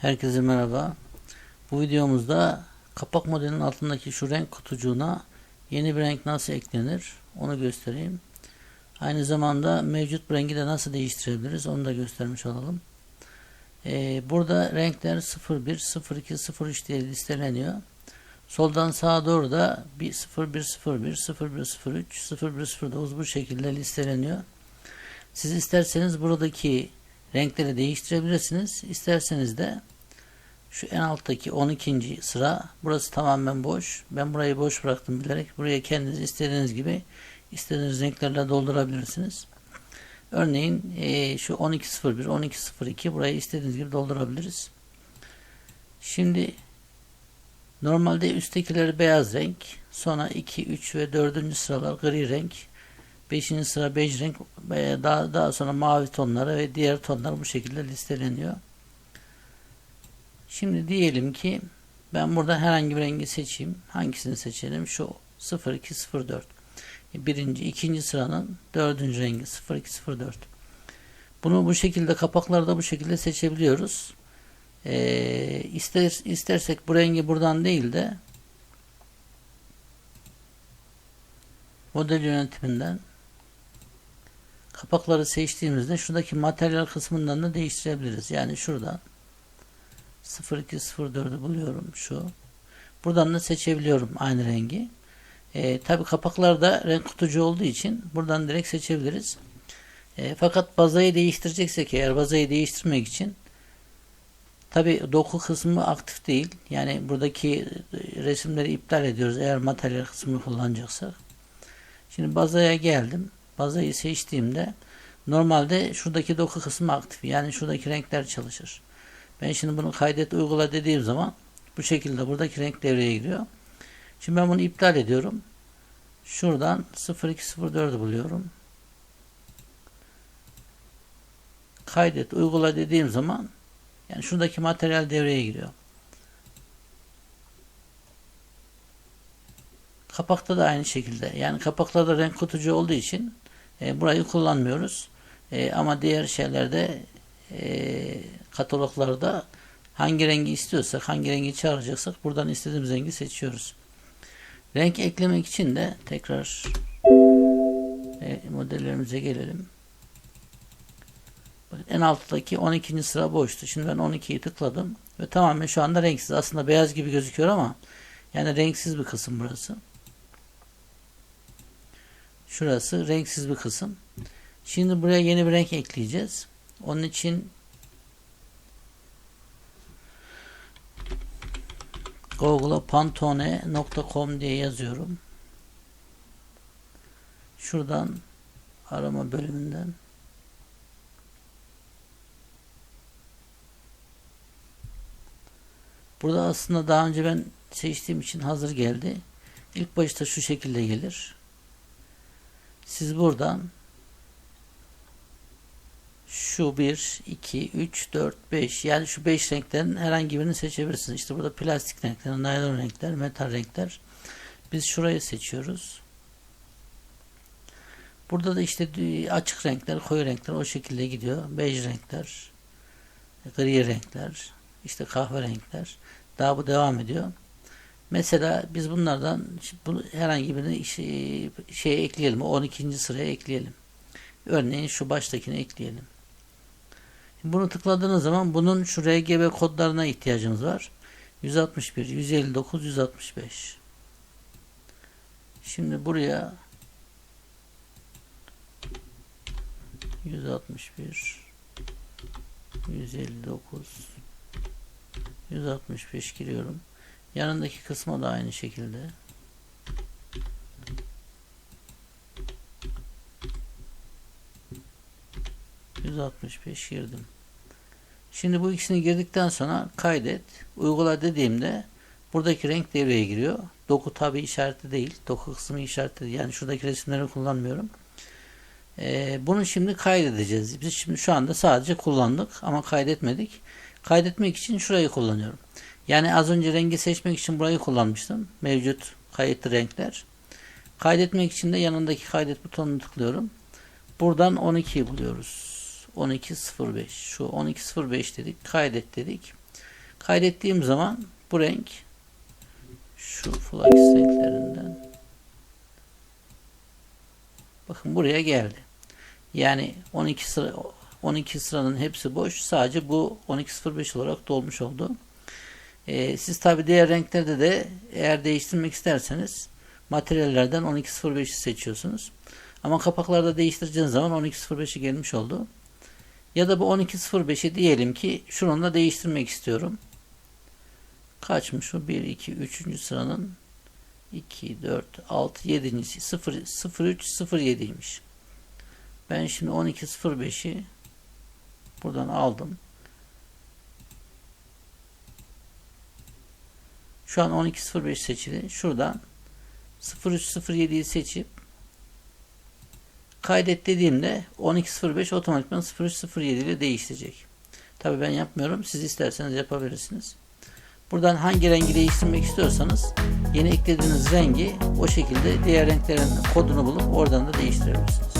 Herkese merhaba. Bu videomuzda kapak modelinin altındaki şu renk kutucuğuna yeni bir renk nasıl eklenir onu göstereyim. Aynı zamanda mevcut rengi de nasıl değiştirebiliriz onu da göstermiş olalım. Ee, burada renkler 01, 02, 03 diye listeleniyor. Soldan sağa doğru da 0101, 0103, 0109 bu şekilde listeleniyor. Siz isterseniz buradaki renkleri değiştirebilirsiniz. İsterseniz de şu en alttaki 12. sıra burası tamamen boş. Ben burayı boş bıraktım bilerek. Buraya kendiniz istediğiniz gibi istediğiniz renklerle doldurabilirsiniz. Örneğin e, şu 1201, 1202 burayı istediğiniz gibi doldurabiliriz. Şimdi normalde üsttekileri beyaz renk, sonra 2, 3 ve 4. sıralar gri renk, 5. sıra bej renk, daha, daha sonra mavi tonları ve diğer tonlar bu şekilde listeleniyor. Şimdi diyelim ki ben burada herhangi bir rengi seçeyim. Hangisini seçelim? Şu 0204. Birinci, ikinci sıranın dördüncü rengi 0204. Bunu bu şekilde kapaklarda bu şekilde seçebiliyoruz. Ee, ister, istersek bu rengi buradan değil de model yönetiminden kapakları seçtiğimizde şuradaki materyal kısmından da değiştirebiliriz. Yani şuradan 0204'ü buluyorum şu. Buradan da seçebiliyorum aynı rengi. E, Tabi kapaklarda renk kutucu olduğu için buradan direkt seçebiliriz. E, fakat bazayı değiştireceksek eğer bazayı değiştirmek için tabi doku kısmı aktif değil. Yani buradaki resimleri iptal ediyoruz eğer materyal kısmını kullanacaksak. Şimdi bazaya geldim. Bazayı seçtiğimde normalde şuradaki doku kısmı aktif. Yani şuradaki renkler çalışır. Ben şimdi bunu kaydet uygula dediğim zaman bu şekilde buradaki renk devreye giriyor. Şimdi ben bunu iptal ediyorum. Şuradan 0204'ü buluyorum. Kaydet uygula dediğim zaman yani şuradaki materyal devreye giriyor. Kapakta da aynı şekilde. Yani kapaklarda renk kutucu olduğu için e, burayı kullanmıyoruz. E, ama diğer şeylerde e, kataloglarda hangi rengi istiyorsak, hangi rengi çağıracaksak buradan istediğimiz rengi seçiyoruz. Renk eklemek için de tekrar e, modellerimize gelelim. Bakın en alttaki 12. sıra boştu. Şimdi ben 12'yi tıkladım ve tamamen şu anda renksiz. Aslında beyaz gibi gözüküyor ama yani renksiz bir kısım burası. Şurası renksiz bir kısım. Şimdi buraya yeni bir renk ekleyeceğiz. Onun için Google'a pantone.com diye yazıyorum. Şuradan arama bölümünden Burada aslında daha önce ben seçtiğim için hazır geldi. İlk başta şu şekilde gelir. Siz buradan şu 1, 2, 3, 4, 5 yani şu 5 renkten herhangi birini seçebilirsiniz. İşte burada plastik renkler, naylon renkler, metal renkler. Biz şurayı seçiyoruz. Burada da işte açık renkler, koyu renkler o şekilde gidiyor. Bej renkler, gri renkler, işte kahve renkler. Daha bu devam ediyor. Mesela biz bunlardan bunu herhangi birini şey, şeye ekleyelim. 12. sıraya ekleyelim. Örneğin şu baştakini ekleyelim. Bunu tıkladığınız zaman bunun şu RGB kodlarına ihtiyacımız var. 161, 159, 165. Şimdi buraya 161 159 165 giriyorum. Yanındaki kısma da aynı şekilde 165 girdim. Şimdi bu ikisini girdikten sonra kaydet, uygula dediğimde buradaki renk devreye giriyor. Doku tabi işareti değil. Doku kısmı işareti değil. Yani şuradaki resimleri kullanmıyorum. Ee, bunu şimdi kaydedeceğiz. Biz şimdi şu anda sadece kullandık ama kaydetmedik. Kaydetmek için şurayı kullanıyorum. Yani az önce rengi seçmek için burayı kullanmıştım. Mevcut kayıtlı renkler. Kaydetmek için de yanındaki kaydet butonunu tıklıyorum. Buradan 12'yi buluyoruz. 12.05 şu 12.05 dedik kaydet dedik Kaydettiğim zaman bu renk şu flax renklerinden bakın buraya geldi. Yani 12 sıra 12 sıranın hepsi boş. Sadece bu 1205 olarak dolmuş oldu. Ee, siz tabi diğer renklerde de eğer değiştirmek isterseniz materyallerden 1205'i seçiyorsunuz. Ama kapaklarda değiştireceğiniz zaman 1205'i gelmiş oldu. Ya da bu 1205'i diyelim ki şununla değiştirmek istiyorum. Kaçmış o? 1, 2, 3. sıranın 2, 4, 6, 7. 0, 03, 07'ymiş. Ben şimdi 12.05'i buradan aldım. Şu an 12.05 seçili. Şuradan 03.07'yi seçip kaydet dediğimde 12.05 otomatikman 03.07 ile değiştirecek. Tabi ben yapmıyorum. Siz isterseniz yapabilirsiniz. Buradan hangi rengi değiştirmek istiyorsanız yeni eklediğiniz rengi o şekilde diğer renklerin kodunu bulup oradan da değiştirebilirsiniz.